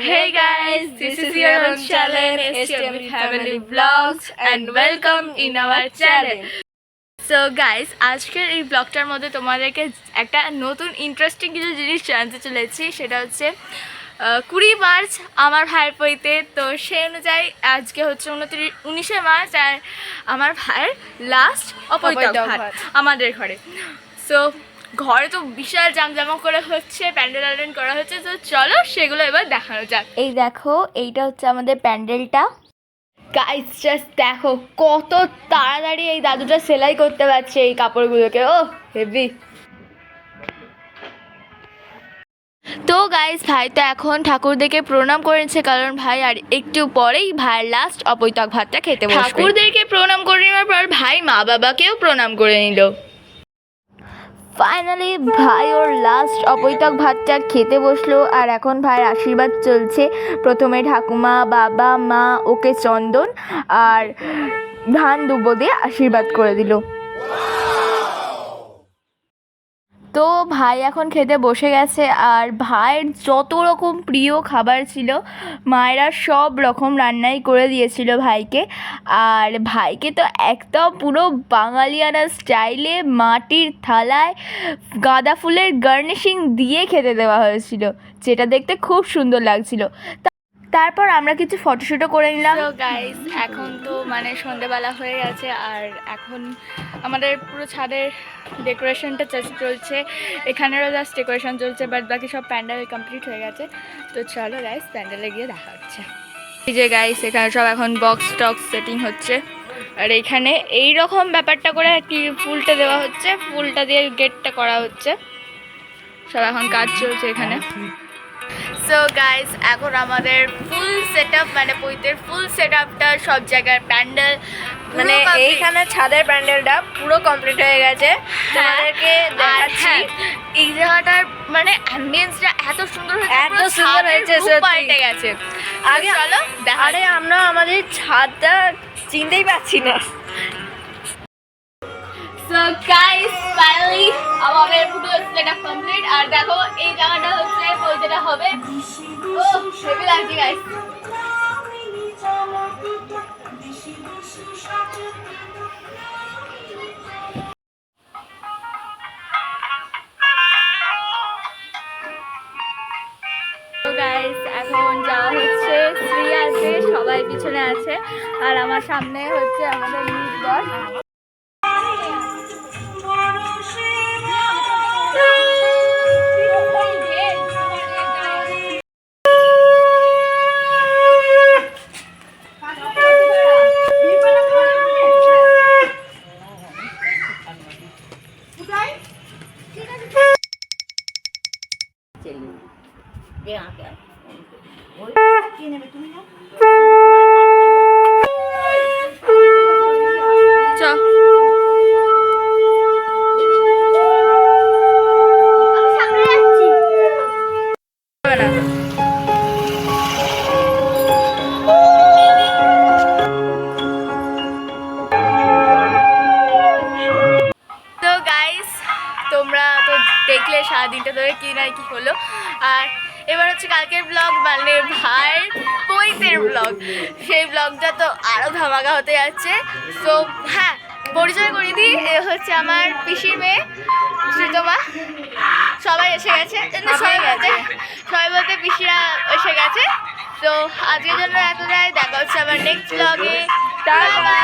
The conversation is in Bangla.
Hey guys, this is your own channel STM Family Vlogs and welcome in our channel. So guys আজকের এই ব্লগটার মধ্যে তোমাদেরকে একটা নতুন ইন্টারেস্টিং কিছু জিনিস জানতে চলেছি সেটা হচ্ছে কুড়ি মার্চ আমার ভাইয়ের পৈতে তো সেই অনুযায়ী আজকে হচ্ছে উনত্রিশ উনিশে মার্চ আর আমার ভাইয়ের লাস্ট ভাত। আমাদের ঘরে সো ঘরে তো বিশাল জামজামা করে হচ্ছে প্যান্ডেল আয়োজন করা হচ্ছে তো চলো সেগুলো এবার দেখানো যাক। এই দেখো এইটা হচ্ছে আমাদের প্যান্ডেলটা। গাইস জাস্ট দেখো কত তাড়াতাড়ি এই দাদুটা সেলাই করতে পারছে এই কাপড়গুলোকে। ও হেভি। তো গাইস ভাই তো এখন ঠাকুর দেখে প্রণাম করেছে কারণ ভাই আর একটু পরেই ভাইয়ের লাস্ট অপৈতক ভাতটা খেতে ঠাকুরদেরকে প্রণাম করে নেওয়ার পর ভাই মা বাবাকেও প্রণাম করে নিল। ফাইনালি ভাই ওর লাস্ট অবৈতক ভাতটা খেতে বসল, আর এখন ভাইয়ের আশীর্বাদ চলছে। প্রথমে ঠাকুমা, বাবা, মা, ওকে চন্দন আর ধান দুব্বো দিয়ে আশীর্বাদ করে দিল। তো ভাই এখন খেতে বসে গেছে আর ভাইয়ের যত রকম প্রিয় খাবার ছিল, মায়েরা সব রকম রান্নাই করে দিয়েছিল ভাইকে। আর ভাইকে তো একদম পুরো বাঙালিয়ানা স্টাইলে মাটির থালায় গাঁদা ফুলের গার্নিশিং দিয়ে খেতে দেওয়া হয়েছিল, যেটা দেখতে খুব সুন্দর লাগছিল। তারপর আমরা কিছু ফটোশ্যুটও করে নিলাম। তো গাইস এখন তো মানে সন্ধেবেলা হয়ে গেছে, আর এখন আমাদের পুরো ছাদের ডেকোরেশনটা চলছে। এখানেরও জাস্ট ডেকোরেশন চলছে বাট বাকি সব প্যান্ডেল কমপ্লিট হয়ে গেছে। তো চলো গাইস প্যান্ডেলে গিয়ে দেখা হচ্ছে। এই যে গাইস এখানে সব এখন বক্স টক্স সেটিং হচ্ছে। আর এখানে এই রকম ব্যাপারটা করে কি ফুলটা দেওয়া হচ্ছে, ফুলটা দিয়ে গেটটা করা হচ্ছে। সব এখন কাজ চলছে এখানে। সো গাইস এখন আমাদের ফুল সেট মানে পৈতের ফুল সেট সব জায়গার প্যান্ডেল। মানে এইখানে ছাদের প্যান্ডেলটা পুরো কমপ্লিট হয়ে গেছে। তোমাদেরকে দেখাচ্ছি। হ্যাঁ, এই জায়গাটার মানে অ্যাম্বিয়েন্সটা এত সুন্দর হয়েছে এত সুন্দর হয়েছে পাল্টে গেছে। আগে- চলো আরে আমরা আমাদের ছাদটা চিনতেই পাচ্ছি না। সো গাইস ফাইনালি আমাদের পুরো সেটআপ কমপ্লিট আর দেখো, এই জায়গাটা হচ্ছে পৈতেটা হবে। ও হেভি লাগছে গাইস এখন যাওয়া হচ্ছে সবাই পিছনে আছে। আর আমার সামনে হচ্ছে আমাদের নিজ বস চ সারাদিনটা ধরে কি না কি হলো। আর এবার হচ্ছে কালকের ব্লগ মানে ভাইয়ের পৈতের ব্লগ সেই ব্লগটা তো আরও ধামাকা হতে যাচ্ছে। তো হ্যাঁ পরিচয় করে দিই এ হচ্ছে আমার পিসির মেয়ে শ্রীতমা সবাই এসে গেছে। সবাই গেছে। সবাই বলতে পিসিরা এসে গেছে। তো আজকের জন্য এতটাই। দেখা হচ্ছে আমার নেক্সট ব্লগে টাটা